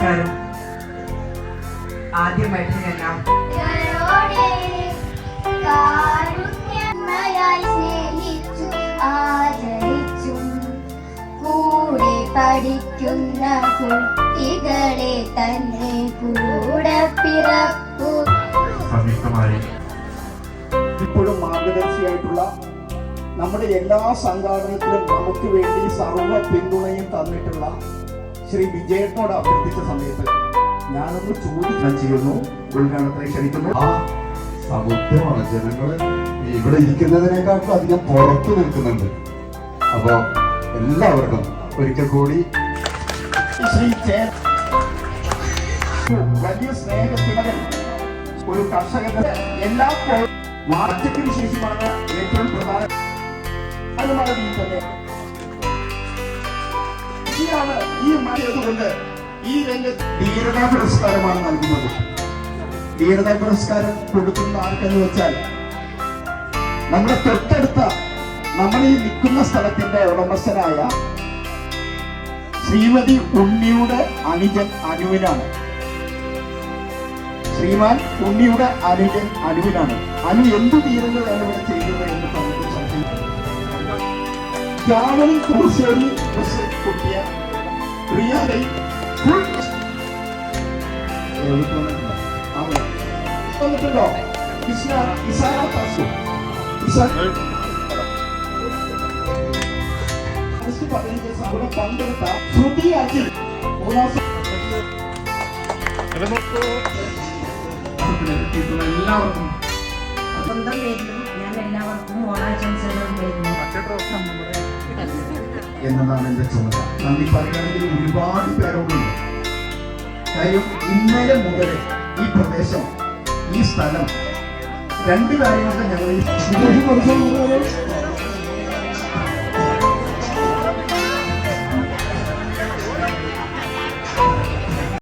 ഞാൻ ആദ്യമായിട്ട് ഞാൻ പഠിക്കുന്ന കുട്ടികളെ തന്നെ കൂടെ പിറപ്പു. സംയുക്തമായി. ഇപ്പോഴും മാർഗദർശിയായിട്ടുള്ള നമ്മുടെ എല്ലാ സംഘാടനത്തിലും നമുക്ക് വേണ്ടി സർവ പിന്തുണയും തന്നിട്ടുള്ള ശ്രീ വിജയത്തോട് അഭ്യർത്ഥിച്ച സമയത്ത് ഞാനൊന്ന് ചോദിക്കാൻ ചെയ്യുന്നു. ഉദ്ഘാടനത്തിനെ ക്ഷണിക്കുന്നു. ആ സമുദ്രമാണ് ജനങ്ങൾ ഇവിടെ ഇരിക്കുന്നതിനേക്കാട്ടും അധികം പുറത്തു നിൽക്കുന്നുണ്ട്. അപ്പൊ എല്ലാവർക്കും ഒരിക്കൽ കൂടി ശ്രീ വലിയ സ്നേഹത്തിനകൻ ഒരു കർഷകന്റെ എല്ലാ വാർദ്ധക്യ ശേഷമാണ് ഏറ്റവും പ്രധാന. അതുമാണ് ഈ തന്നെ ഇതാണ് ഈ മഴയതുകൊണ്ട് ഈ രംഗത്ത് ധീരതാ പുരസ്കാരമാണ് നൽകുന്നത്. ധീരതാ പുരസ്കാരം കൊടുക്കുന്ന ആർക്കെന്ന് വെച്ചാൽ നമ്മുടെ തൊട്ടടുത്ത നമ്മൾ ഈ നിൽക്കുന്ന സ്ഥലത്തിന്റെ ഉടമസ്ഥനായ ശ്രീമതി ഉണ്ണിയുടെ അനുജൻ അനുവിനാണ്. ശ്രീമാൻ ഉണ്ണിയുടെ അനുജൻ അനുവിനാണ്. അനു എന്ത് തീരങ്ങളാണ് ഇവിടെ ചെയ്യുന്നത് എന്ന് സംശയിക്കാം ജാവലിൻ കുറുശ്ശേരി റിയാലൈ ഫുൾ വന്നിട്ടുണ്ടോ അവിടെ പങ്കെടുത്ത ശ്രുതി അഖിൽ മൂന്നാം എല്ലാവർക്കും സ്വന്തം പേരിലും ഞാൻ എല്ലാവർക്കും ഓണാശംസകൾ നേരുന്നു എന്നതാണ് എന്റെ ചുമതല. നന്ദി പറയുകയാണെങ്കിൽ ഒരുപാട് കാര്യം ഇന്നലെ മുതൽ ഈ പ്രദേശം ഈ സ്ഥലം. രണ്ട് കാര്യങ്ങൾക്ക് ഞങ്ങൾ ഈ